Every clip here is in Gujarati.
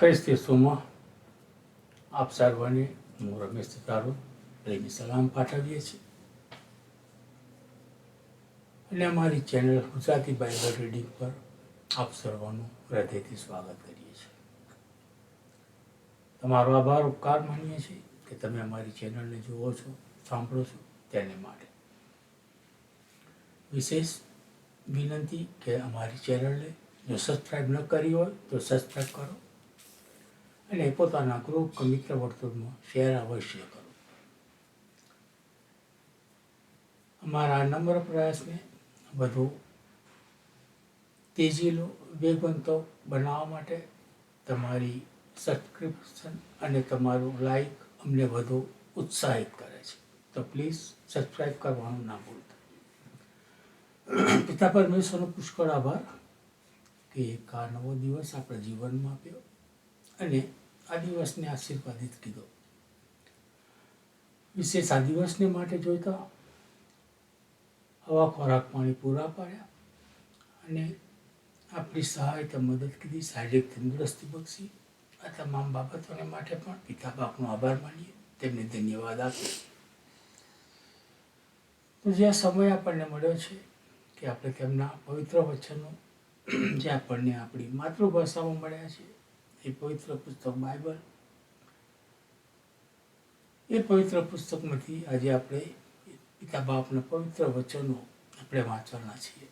ખ્રિસ્તી સુમાં આપ સારવાને હું રમેશ તારો લઈને સલામ પાઠવીએ છીએ. અને અમારી ચેનલ ગુજરાતી બાઇબલ રીડિંગ પર આપ સર્વનું હૃદયથી સ્વાગત કરીએ છીએ. તમારો આભાર, ઉપકાર માનીએ છીએ કે તમે અમારી ચેનલને જુઓ છો, સાંભળો છો તેને માટે. વિશેષ વિનંતી કે અમારી ચેનલને જો સબસ્ક્રાઈબ ન કરી હોય તો સબસ્ક્રાઈબ કરો. અને પોતાના ગ્રુપ કે મિત્ર વર્તુળમાં શેર અવશ્ય કરો. અમારા નમ્ર પ્રયાસને વધુ તેજીલો વેગવંતો બનાવવા માટે તમારી સબસ્ક્રિપ્શન અને તમારું લાઈક અમને વધુ ઉત્સાહિત કરે છે. તો પ્લીઝ સબસ્ક્રાઈબ કરવાનું ના ભૂલતા. પિતા પરમેશ્વરનો પુષ્કળ આભાર કે એક આ નવો દિવસ આપણા જીવનમાં આપ્યો. અને આ દિવસને આશીર્વાદિત કીધો. વિશેષ આ દિવસને માટે જોઈતા હવા ખોરાક પાણી પૂરા પાડ્યા અને આપણી સહાયતા મદદ કીધી, શારીરિક તંદુરસ્તી બક્ષી. આ તમામ બાબતોને માટે પણ પિતા બાપનો આભાર માનીએ. તેમને ધન્યવાદ આપીએ. તો જે સમય આપણને મળ્યો છે કે આપણે તેમના પવિત્ર વચનો જે આપણને આપણી માતૃભાષામાં મળ્યા છે એ પવિત્ર પુસ્તક બાઇબલ. એ પવિત્ર પુસ્તકમાંથી આજે આપણે પિતા બાપના પવિત્ર વચનો આપણે વાંચવાના છીએ.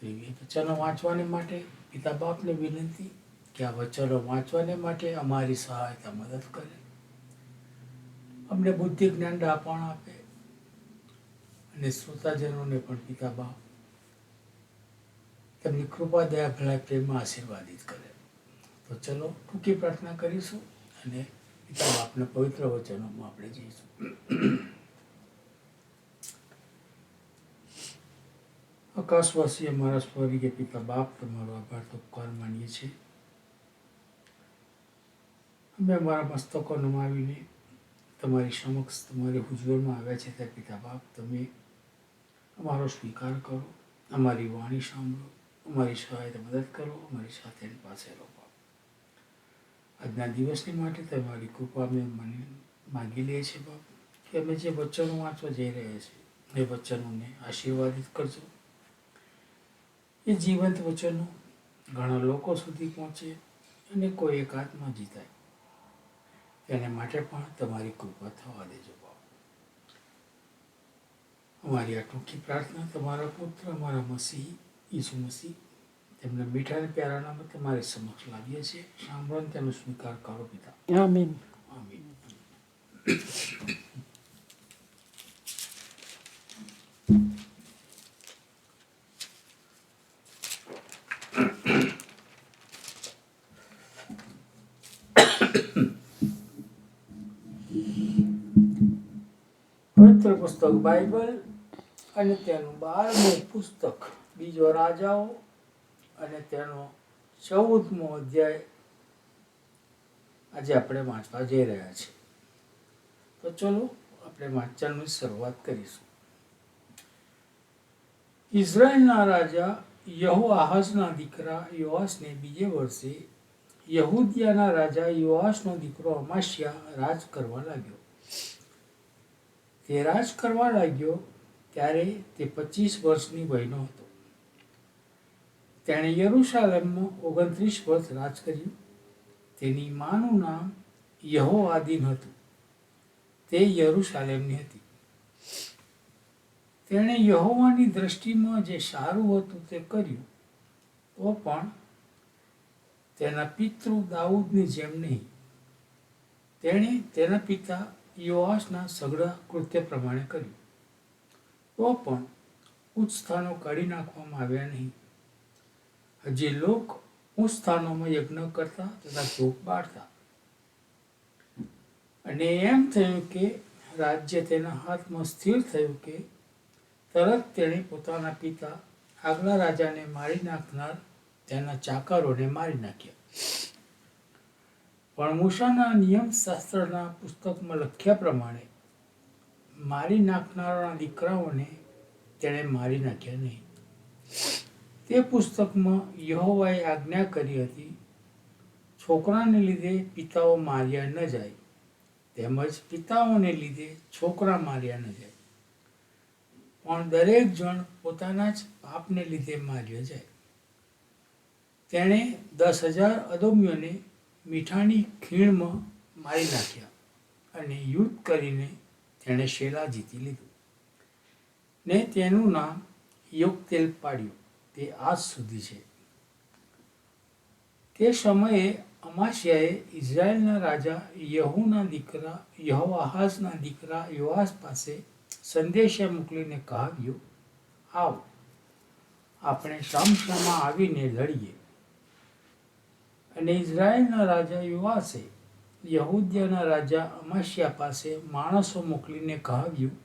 તો એ વચનો વાંચવાને માટે પિતા બાપને વિનંતી કે આ વચનો વાંચવાને માટે અમારી સહાયતા મદદ કરે. અમને બુદ્ધિ જ્ઞાન ડાપણ આપે અને શ્રોતાજનોને પણ પિતા બાપ તેમની કૃપા દયા ભલાઈ પ્રેમમાં આશીર્વાદિત કરે. તો ચલો ટૂંકી પ્રાર્થના કરીશું અને પિતા બાપના પવિત્ર વચનોમાં આપણે જઈશું. આકાશવાસી અમારા સ્વર્ગીય પિતા બાપ, તમારો આભાર તો કર માનીએ છીએ. અમે અમારા મસ્તકો નમાવીને તમારી સમક્ષ, તમારી હુજવરમાં આવ્યા છે ત્યાં પિતા બાપ, તમે અમારો સ્વીકાર કરો, અમારી વાણી સાંભળો, અમારી સહાયતા મદદ કરો, અમારી સાથે પાસે રહો. આજના દિવસની માટે તમારી કૃપા અમે મને માગી લઈએ છીએ બાપ, કે અમે જે વચનો વાંચવા જઈ રહ્યા છીએ, એ વચનોને આશીર્વાદિત કરજો. એ જીવંત વચનો ઘણા લોકો સુધી પહોંચે અને કોઈ એક આત્મા જીતાય. એને માટે પણ તમારી કૃપા થવા દેજો, બાપ. અમારી આ ટૂંકી પ્રાર્થના, તમારા પુત્ર, અમારા મસીહ, ઈસુ મસીહ તેમના મીઠા અને પ્યારા નામે તમારી સમક્ષ લાવીએ છીએ. સાંભળો ને તેનો સ્વીકાર કરો પિતા. આમીન. આમીન. પવિત્ર પુસ્તક બાઇબલ અને તેનું બારમું પુસ્તક. બીજો રાજાઓ અને તેનો ચૌદમો અધ્યાય આજે આપણે વાંચવા જઈ રહ્યા છીએ. તો ચલો આપણે વાંચનની શરૂઆત કરીશું. ઇઝરાયલના રાજા યહો આહાસના દીકરા યોઆસને બીજે વર્ષે યહૂદિયાના રાજા યોઆસનો દીકરો અમાસ્યા રાજ કરવા લાગ્યો. તે રાજ કરવા લાગ્યો ત્યારે તે પચીસ વર્ષની વયનો હતો. તેણે યરુશાલેમમાં ઓગણત્રીસ વર્ષ રાજ કર્યું. તેની માનું નામ યહોઆદીન હતું. તે યરુશાલેમની હતી. તેણે યહોવાની દ્રષ્ટિમાં જે સારું હતું તે કર્યું. તો પણ તેના પિતૃ દાઉદની જેમ નહીં. તેણે તેના પિતા યોઆસના સઘળા કૃત્ય પ્રમાણે કર્યું. તો પણ ઉચ્ચ સ્થાનો કાઢી નાખવામાં આવ્યા નહીં. હજી લોક ઉચ્ચ સ્થાનોમાં યજ્ઞ કરતા તથા ધૂપ બાળતા અને એમ થયું કે રાજ્ય તેના હાથમાં સ્થિર થયું કે તરત તેણે પોતાના પિતા આગલા રાજાને મારી નાખનાર તેના ચાકરોને મારી નાખ્યા. પણ મૂષાના નિયમ શાસ્ત્રના પુસ્તકમાં લખ્યા પ્રમાણે મારી નાખનારાના દીકરાઓને તેણે મારી નાખ્યા નહીં. તે પુસ્તકમાં યહોવાએ આજ્ઞા કરી હતી, છોકરાને લીધે પિતાઓ માર્યા ન જાય, તેમજ પિતાઓને લીધે છોકરા માર્યા ન જાય. પણ દરેક જણ પોતાના જ પાપને લીધે માર્યો જાય. તેણે દસ હજાર અદોમ્યોને મીઠાની ખીણમાં મારી નાખ્યા અને યુદ્ધ કરીને તેણે શેલા જીતી લીધું. ને તેનું નામ યોગતેલ પાડ્યું. તે આજ સુધી છે. તે સમયે અમાશિયાએ ઇઝરાયલના રાજા યહુના દીકરા યહોઆહાઝના દીકરા યોઆસ પાસે સંદેશા મોકલીને કહાવ્યું, આવ, આપણે સામસામાં આવીને લડીએ. અને ઇઝરાયલના રાજા યુવાસે યહૂદ્યાના રાજા અમાશિયા પાસે માણસો મોકલીને કહાવ્યું,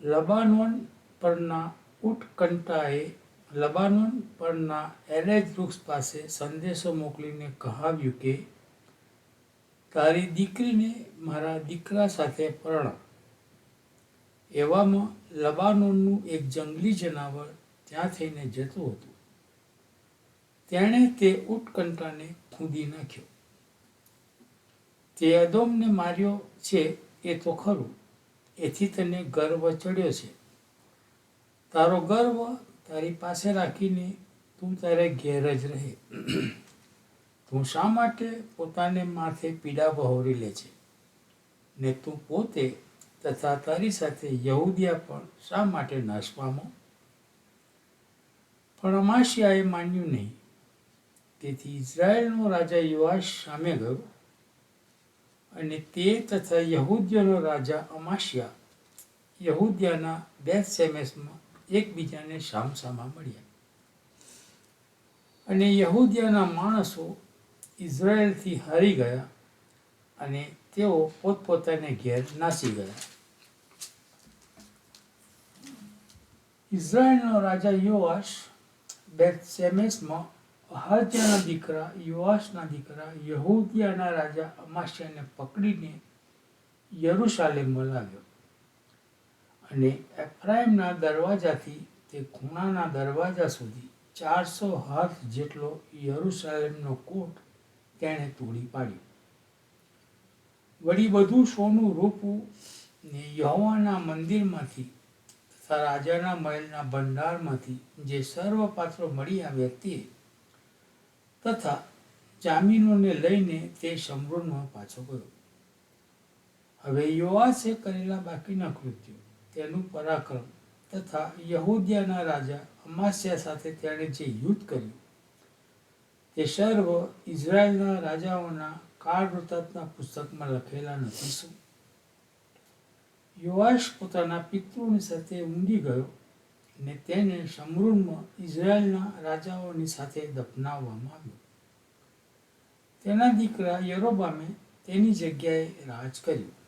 લબાનોન પરના ઉટકંટાએ લબાનોન પરના એરેજ વૃક્ષ પાસે સંદેશો મોકલીને કહાવ્યું કે, તારી દીકરીને મારા દીકરા સાથે પરણ. એવામાં લબાનોનનું એક જંગલી જનાવર ત્યાં થઈને જતું હતું. તેણે તે ઉત્કંઠાને ખૂંદી નાખ્યો. તે અદોમને માર્યો છે એ તો ખરું, એથી તને ગર્વ ચડ્યો છે. તારો ગર્વ તારી પાસે રાખીને તું તારે ઘેર જ રહે. તું શા માટે પોતાને માથે પીડા વહોરી લે છે? ને તું પોતે તથા તારી સાથે યહૂદિયા પણ શા માટે નાશ પામો? પણ અમાશિયાએ માન્યું નહીં. તેથી ઇઝરાયલનો રાજા યુવાશ સામે ગયો અને તે તથા યહૂદીઓનો રાજા અમાશિયા યહૂદિયાના બેથ સેમેસમાં એકબીજાને સામસામા મળ્યા. અને યહૂદિયાના માણસો ઇઝરાયલથી હારી ગયા અને તેઓ પોતપોતાને ઘેર નાસી ગયા. ઇઝરાયલનો રાજા યુવાશ બેથ સેમેસમાં અહાજ્યાના દીકરા યુવાશના દીકરા, યહૂદિયાના રાજા અમાશ્યાને પકડીને યરુશાલેમમાં લાવ્યો અને એફ્રાઇમના દરવાજાથી તે ખૂણાના દરવાજા સુધી ચારસો હાથ જેટલો યરુશાલેમનો કોટ તેણે તોડી પાડ્યો. વળી બધું સોનું રોપવું ને યહોવાના મંદિરમાંથી તથા રાજાના મહેલના ભંડારમાંથી જે સર્વ પાત્રો મળી આવ્યા તે તથા જામીનોને લઈને તે સમૃદ્ધમાં પાછો ગયો. હવે યોઆસે કરેલા બાકીના કૃત્યો તેનું પરાક્રમ તથા યહૂદિયાના રાજા અમાસ્યા સાથે તેણે જે યુદ્ધ કર્યું, તે સર્વ ઇઝરાયલના રાજાઓના કાળ વૃત્તાંતના પુસ્તકમાં લખેલા નથી શું? યુવાશ પોતાના પિતૃની સાથે ઊંઘી ગયો અને તેને સમૃદ્ધમાં ઇઝરાયલના રાજાઓની સાથે દફનાવવામાં આવ્યો. તેના દીકરા યરોબામે તેની જગ્યાએ રાજ કર્યું.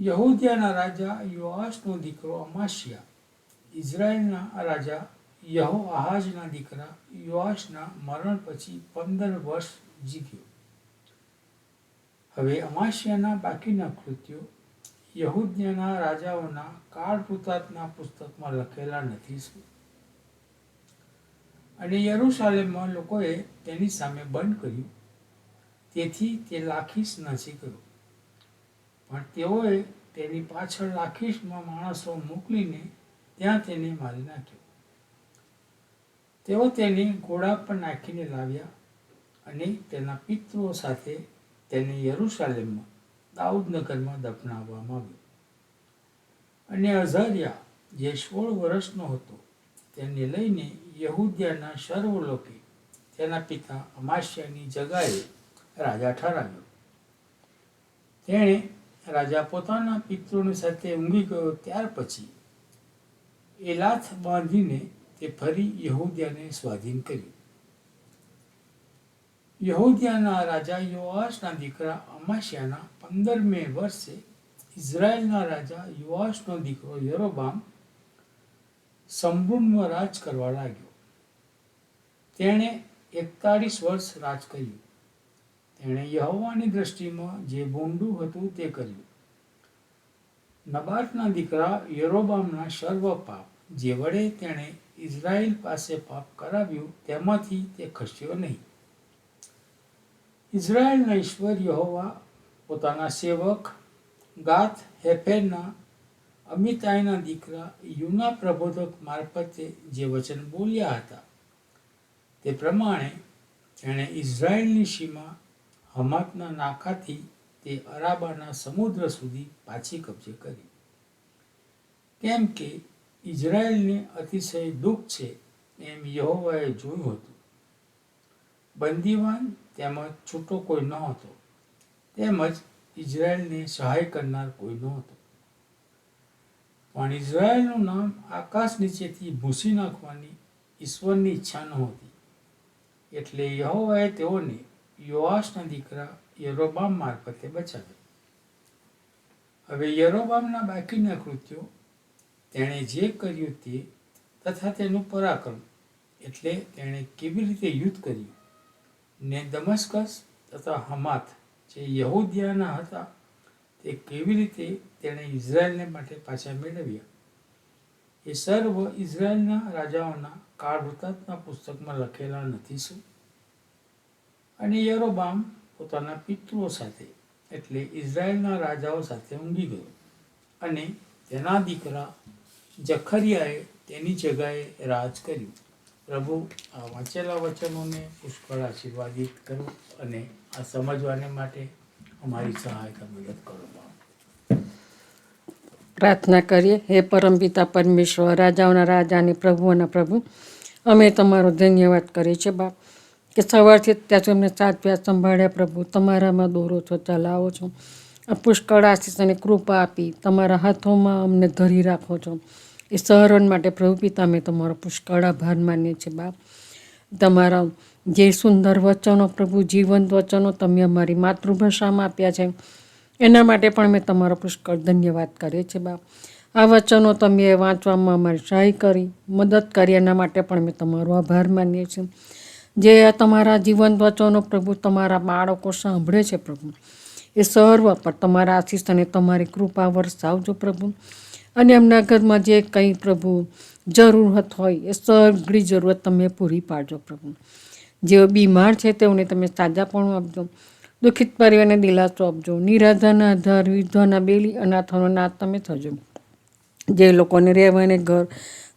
યહૂદિયાના રાજા યોઆશનો દીકરો અમાશિયા ઇઝરાયલના રાજા યહો આહાજના દીકરા યોઆશના મરણ પછી પંદર વર્ષ જીવ્યો. હવે અમાશિયાના બાકીના કૃત્યો યહૂદિયાના રાજાઓના કાળપુતાતના પુસ્તકમાં લખેલા નથી શું અને યરુશાલેમમાં લોકોએ તેની સામે બંધ કર્યું. તેથી તે લાખીસ નાસી ગયો પણ તેઓએ તેની પાછળ લાખીશમાં માણસો મોકલીને ત્યાં તેને મારી નાખ્યો. તેઓ તેને ઘોડા પર નાખીને લાવ્યા અને તેના પિત્રો સાથે તેને યરુશાલેમમાં, દાઉદનગરમાં દફનાવવામાં આવ્યો. અને અઝારિયા, જે સોળ વર્ષનો હતો, તેને લઈને યહૂદિયાના સર્વ લોકે તેના પિતા અમાસ્યાની જગાએ રાજા ઠરાવ્યો. તેણે રાજા પોતાના પિતૃની સાથે ઊંઘી ગયો ત્યાર પછી એલાથ બાંધીને તે ફરી યહૂદિયાને સ્વાધીન કર્યું. યહૂદિયાના રાજા યુવાશના દીકરા અમાશિયાના પંદરમે વર્ષે ઇઝરાયલના રાજા યુવાશનો દીકરો યરોબામ સંપૂર્ણમાં રાજ કરવા લાગ્યો. તેણે એકતાળીસ વર્ષ રાજ કર્યું. તેણે યહોવાની દ્રષ્ટિમાં જે બોંડું હતું તે કર્યું. નબાટના દીકરા યરોબામના સર્વ પાપ જે વડે તેણે ઇઝરાયલ પાસે પાપ કરાવ્યું તેમાંથી તે ખસ્યો નહીં. ઇઝરાયલના ઈશ્વર યહોવા પોતાના સેવક ગાથ હેફેરના અમિતાયના દીકરા યુના પ્રબોધક મારફતે જે વચન બોલ્યા હતા તે પ્રમાણે તેણે ઇઝરાયલની સીમા હમાતના નાકાથી તે અરાબાના સમુદ્ર સુધી પાછી કબજે કરી. કેમ કે ઇઝરાયલને અતિશય દુઃખ છે એમ યહોવાએ જોયું હતું. બંદીવાન તેમજ છૂટો કોઈ ન હતો તેમજ ઇઝરાયલને સહાય કરનાર કોઈ ન હતો પણ ઇઝરાયલનું નામ આકાશ નીચેથી ભૂસી નાખવાની ઈશ્વરની ઈચ્છા નહોતી. એટલે યહોવાએ તેઓને યોઆશના દીકરા યરોબામ મારફતે બચાવ્યા. હવે યરોબામના બાકીના કૃત્યો તેણે જે કર્યું તે તથા તેનું પરાક્રમ એટલે તેણે કેવી રીતે યુદ્ધ કર્યું ને દમસ્કસ તથા હમાત જે યહૂદિયાના હતા તે કેવી રીતે તેણે ઇઝરાયલને માટે પાછા મેળવ્યા. એ સર્વ ઇઝરાયલના રાજાઓના કાળ વૃત્તાંતના પુસ્તકમાં લખેલા નથી શું? અને યરોબામ પોતાના પિતૃઓ સાથે, એટલે ઇઝરાયલના રાજાઓ સાથે ઊંઘી ગયો. અને તેના દીકરા જખરિયાએ તેની જગાએ રાજ કર્યું. પ્રભુ, આ વાંચેલા વચનોને પુષ્કળ આશીર્વાદિત કરો અને આ સમજવાને માટે અમારી સહાયતા મદદ કરો પ્રાર્થના કરીએ, હે પરમપિતા પરમેશ્વર, રાજાઓના રાજા અને પ્રભુઓના પ્રભુ, અમે તમારો ધન્યવાદ કરીએ છીએ, બાપ. કે સવારથી ત્યાં સુધી અમને સાચવ્યા સંભાળ્યા પ્રભુ, તમારામાં દોરો છો, ચલાવો છો. પુષ્કળ આશીષ અને કૃપા આપી તમારા હાથોમાં અમને ધરી રાખો છો. એ સહરણ માટે પ્રભુ પિતા, અમે તમારો પુષ્કળ આભાર માનીએ છીએ બાપ. તમારા જે સુંદર વચનો પ્રભુ, જીવંત વચનો તમે અમારી માતૃભાષામાં આપ્યા છે. એના માટે પણ મેં તમારો પુષ્કળ ધન્યવાદ કરીએ છીએ બાપ. આ વચનો તમે વાંચવામાં અમારી સહાય કરી, મદદ કરી, એના માટે પણ મેં તમારો આભાર માનીએ છીએ. જે આ તમારા જીવન વચનો પ્રભુ તમારા બાળકો સાંભળે છે પ્રભુ. એ સર્વ પર તમારા આશીષ અને તમારી કૃપા વરસાવજો પ્રભુ. અને એમના ઘરમાં જે કંઈ પ્રભુ જરૂરત હોય એ સગળી જરૂરત તમે પૂરી પાડજો પ્રભુ. જેઓ બીમાર છે તેઓને તમે સાજાપણું આપજો. દુઃખિત પરિવારને દિલાસો આપજો. નિરાધાના આધાર, વિધવાના બેલી, અનાથોનો નાથ તમે થજો. જે લોકોને રહેવાને ઘર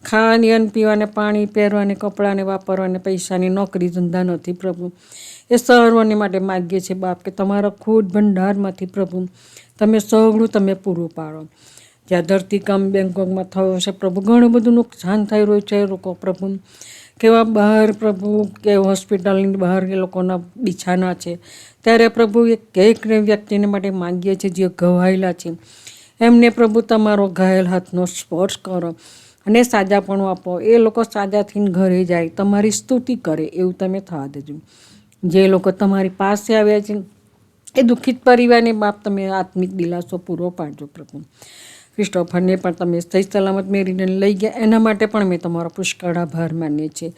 ખાવાની અન્ન પીવાને પાણી, પહેરવાને, કપડાને વાપરવાને, પૈસાની નોકરી ધંધા નથી પ્રભુ. એ સર્વને માટે માગીએ છીએ બાપ કે તમારા ખુદ ભંડારમાંથી પ્રભુ, તમે સઘળું તમે પૂરું પાડો. જ્યાં ધરતીકામ બેંકોકમાં થયો છે પ્રભુ, ઘણું બધું નુકસાન થઈ રહ્યું છે લોકો પ્રભુ. કેવા બહાર પ્રભુ, કે હોસ્પિટલની બહાર એ લોકોના બિછાના છે. ત્યારે પ્રભુ એક એક વ્યક્તિને માટે માંગીએ છીએ જે ઘવાયેલા છે. એમને પ્રભુ તમારો ઘાયલ હાથનો સ્પર્શ કરો. અને સાજાપણું આપો. એ લોકો સાજા થઈને ઘરે જાય. તમારી સ્તુતિ કરે એવું તમે થવા દેજો. જે લોકો તમારી પાસે આવ્યા છે, એ દુઃખિત પરિવારને બાપ તમે આત્મિક દિલાસો પૂરો પાડજો પ્રભુ. ક્રિસ્ટોફરને પણ તમે સહી સલામત મેરીને લઈ ગયા. એના માટે પણ મેં તમારો પુષ્કળ આભાર માનીએ છીએ.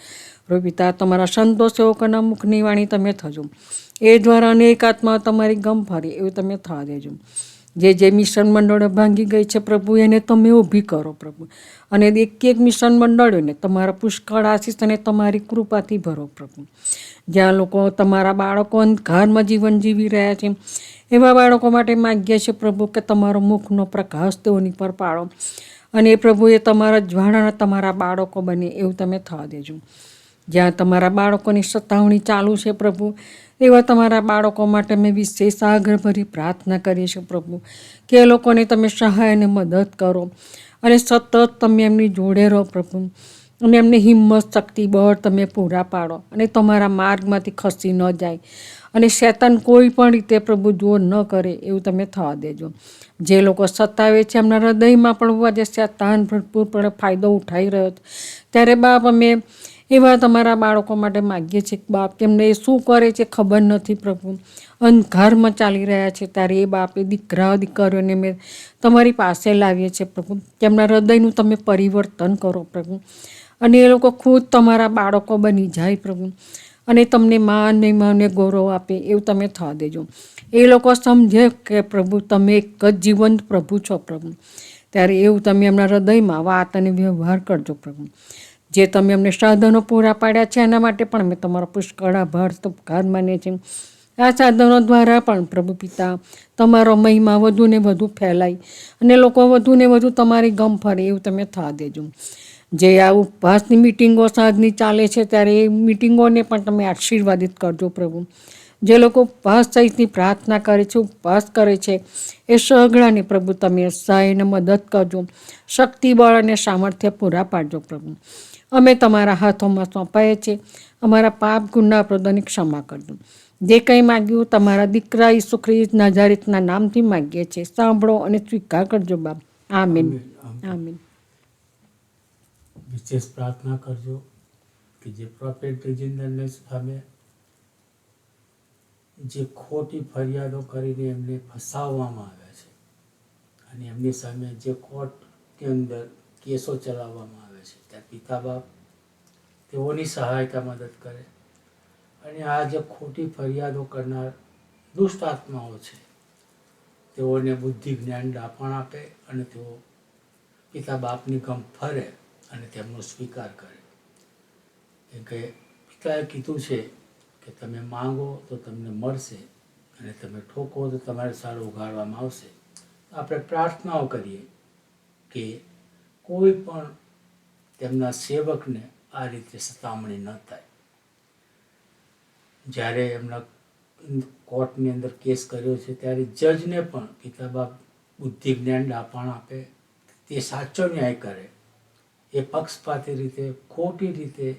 રોપિતા પિતા તમારા સંતોષ સેવકોના મુખની વાણી તમે થજો. એ દ્વારા અનેક આત્મા તમારી ગમ ફરે એવું તમે થવા દેજો. જે જે મિશન મંડળો ભાંગી ગઈ છે પ્રભુ, એને તમે ઊભી કરો પ્રભુ. અને એક એક મિશન મંડળોને તમારા પુષ્કળ આશીષ અને તમારી કૃપાથી ભરો પ્રભુ. જ્યાં લોકો તમારા બાળકો અંધકારમાં જીવન જીવી રહ્યા છે, એવા બાળકો માટે માગ્યા છે પ્રભુ કે તમારો મુખનો પ્રકાશ તેઓની પર પાડો. અને એ પ્રભુએ તમારા જ્વાળાના તમારા બાળકો બને એવું તમે થવા દેજો. જ્યાં તમારા બાળકોની સતાવણી ચાલુ છે પ્રભુ એવા તમારા બાળકો માટે મેં વિશેષ આગ્રહભરી પ્રાર્થના કરી છીએ પ્રભુ. કે એ લોકોને તમે સહાય અને મદદ કરો અને સતત તમે એમની જોડે રહો, પ્રભુ. અને એમને હિંમત, શક્તિ, બળ તમે પૂરા પાડો અને તમારા માર્ગમાંથી ખસી ન જાય. અને શેતાન કોઈ પણ રીતે, પ્રભુ જોર ન કરે એવું તમે થવા દેજો. જે લોકો સતાવે છે, એમના હૃદયમાં પણ આજે શેતાન ભરપૂરપણે ફાયદો ઉઠાવી રહ્યો છે. ત્યારે બાપ, અમે એવા તમારા બાળકો માટે માગીએ છીએ બાપ તેમને એ શું કરે છે ખબર નથી પ્રભુ. અંધકારમાં ચાલી રહ્યા છે, ત્યારે એ બાપે દીકરા, દીકરીઓને મેં તમારી પાસે લાવીએ છીએ પ્રભુ. તેમના હૃદયનું તમે પરિવર્તન કરો પ્રભુ. અને એ લોકો ખુદ તમારા બાળકો બની જાય પ્રભુ. અને તમને માન મહિમાને ગૌરવ આપે એવું તમે થવા દેજો. એ લોકો સમજે કે પ્રભુ, તમે એક જ જીવંત પ્રભુ છો પ્રભુ. ત્યારે એવું તમે એમના હૃદયમાં વાત અને વ્યવહાર કરજો પ્રભુ. જે તમે અમને સાધનો પૂરા પાડ્યા છે, એના માટે પણ અમે તમારો પુષ્કળ આભાર ઘર માનીએ છીએ. આ સાધનો દ્વારા પણ પ્રભુ પિતા, તમારો મહિમા વધુ ને વધુ ફેલાય અને લોકો વધુ ને વધુ તમારી ગમ ફરે એવું તમે થવા દેજો. જે આ ઉપવાસની મિટિંગો સાંજની ચાલે છે, ત્યારે એ મિટિંગોને પણ તમે આશીર્વાદિત કરજો પ્રભુ. જે લોકો પાસ સહિતની પ્રાર્થના કરે છે ઉપવાસ કરે છે એ સગડાને પ્રભુ તમે સહાયને મદદ કરજો. શક્તિ બળ અને સામર્થ્ય પૂરા પાડજો પ્રભુ. અમે તમારા હાથોમાં સોંપાઈએ છીએ. અમારા પાપ ગુના પ્રદાની ક્ષમા કરજો. જે કંઈ માગ્યું તમારા દીકરા ઈસુ ખ્રિસ્ત નાજારિતના નામથી માગીએ છીએ. સાંભળો અને સ્વીકાર કરજો બાપ. આમીન. આમીન. વિશેષ પ્રાર્થના કરજો કે જે પ્રોફેટ બ્રિજિંદરને સામે જે ખોટી ફરિયાદો કરીને એમને ફસાવવામાં આવ્યા છે. અને એમની સામે જે કોર્ટની અંદર કેસો ચલાવવામાં આવે છે. ત્યાં પિતા બાપ તેઓની સહાયતા મદદ કરે. અને આ જે ખોટી ફરિયાદો કરનાર દુષ્ટ આત્માઓ છે, તેઓને બુદ્ધિ જ્ઞાન દાપણ આપે અને તેઓ પિતા બાપની ગમ ફરે અને તેમનો સ્વીકાર કરે. કે પિતાએ કીધું છે કે તમે માંગો તો તમને મળશે અને તમે ઠોકો તો તમારે સારું ઉગાડવામાં આવશે. આપણે પ્રાર્થનાઓ કરીએ કે કોઈ પણ તેમના સેવકને આ રીતે સતામણી ન થાય. જ્યારે એમના કોર્ટની અંદર કેસ કર્યો છે, ત્યારે જજને પણ કિતાબા બુદ્ધિ જ્ઞાન ડાપણ આપે, તે સાચો ન્યાય કરે. એ પક્ષપાતી રીતે, ખોટી રીતે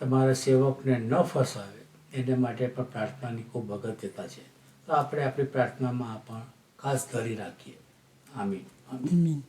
તમારા સેવકને ન ફસાવે, એને માટે પણ પ્રાર્થનાની ખૂબ અગત્યતા છે. તો આપણે આપણી પ્રાર્થનામાં પણ ખાસ ધરી રાખીએ. આમીન. આમીન.